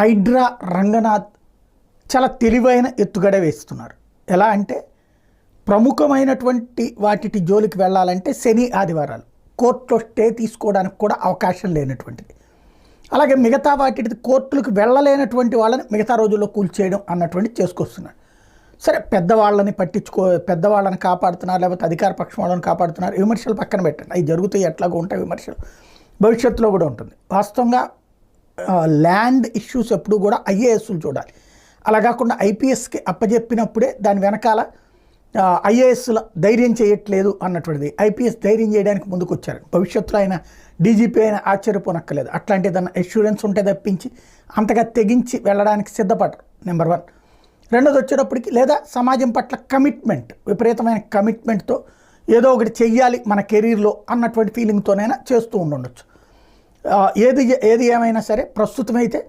హైడ్రా రంగనాథ్ చాలా తెలివైన ఎత్తుగడ వేస్తున్నారు ఎలా అంటే ప్రముఖమైనటువంటి వాటి జోలికి వెళ్ళాలంటే శని ఆదివారాలు. కోర్టులో స్టే తీసుకోవడానికి కూడా అవకాశం లేనటువంటిది. అలాగే మిగతా వాటి కోర్టులకు వెళ్ళలేనటువంటి వాళ్ళని మిగతా రోజుల్లో కూల్చేయడం అన్నటువంటి చేసుకొస్తున్నాడు. సరే పెద్దవాళ్ళని పట్టించుకో పెద్దవాళ్ళని కాపాడుతున్నారు లేకపోతే అధికార పక్షం వాళ్ళని కాపాడుతున్నారు విమర్శలు పక్కన పెట్టండి. అవి జరుగుతాయి ఎట్లాగో ఉంటాయి విమర్శలు. భవిష్యత్తులో కూడా ఉంటుంది. వాస్తవంగా ల్యాండ్ ఇష్యూస్ ఎప్పుడు కూడా ఐఏఎస్లు చూడాలి. అలా కాకుండా ఐపీఎస్కి అప్పజెప్పినప్పుడే దాని వెనకాల ఐఏఎస్ల ధైర్యం చేయట్లేదు అన్నటువంటిది. ఐపీఎస్ ధైర్యం చేయడానికి ముందుకు వచ్చారు భవిష్యత్తులో ఆయన డీజీపీ అయినా ఆశ్చర్యపోనక్కర్లేదు. అట్లాంటి దాన్ని అష్యూరెన్స్ ఉంటే తప్పించి అంతగా తెగించి వెళ్ళడానికి సిద్ధపడరు నెంబర్ వన్ రెండోది వచ్చేటప్పటికి లేదా సమాజం పట్ల కమిట్మెంట్ విపరీతమైన కమిట్మెంట్తో ఏదో ఒకటి చెయ్యాలి మన కెరీర్లో అన్నటువంటి ఫీలింగ్తోనైనా చేస్తూ ఉండొచ్చు ఏది ఏది ఏమైనా సరే ప్రస్తుతం అయితే